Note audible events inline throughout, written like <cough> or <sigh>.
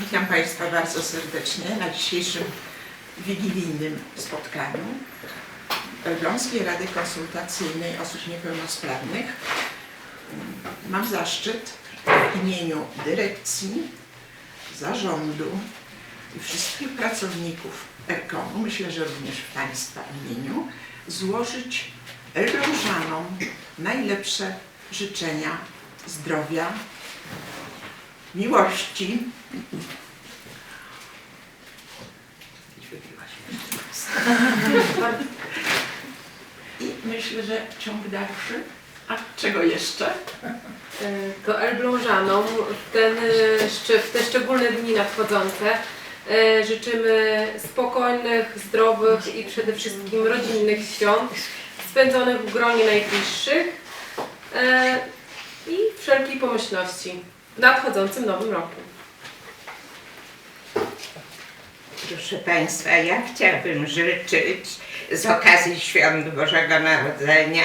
Witam Państwa bardzo serdecznie na dzisiejszym wigilijnym spotkaniu Elbląskiej Rady Konsultacyjnej Osób Niepełnosprawnych. Mam zaszczyt w imieniu dyrekcji, zarządu i wszystkich pracowników ERKOM-u, myślę, że również w Państwa imieniu, złożyć Elblążanom najlepsze życzenia zdrowia, miłości. I myślę, że ciąg dalszy. A czego jeszcze? To Elblążanom w, e, w te szczególne dni nadchodzące e, życzymy spokojnych, zdrowych i przede wszystkim rodzinnych świąt spędzonych w gronie najbliższych e, i wszelkiej pomyślności w nadchodzącym nowym roku. Proszę Państwa, ja chciałabym życzyć z okazji Świąt Bożego Narodzenia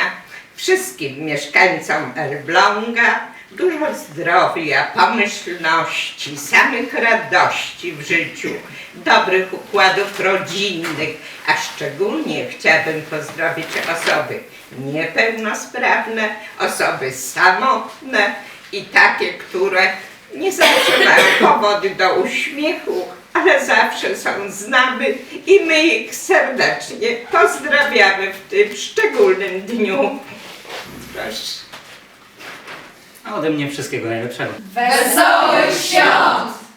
wszystkim mieszkańcom Elbląga dużo zdrowia, pomyślności, samych radości w życiu, dobrych układów rodzinnych, a szczególnie chciałabym pozdrowić osoby niepełnosprawne, osoby samotne i takie, które nie zawsze mają <coughs> powody do uśmiechu, ale zawsze są z nami i my ich serdecznie pozdrawiamy w tym szczególnym dniu. Proszę. A ode mnie wszystkiego najlepszego. Wesołych świąt!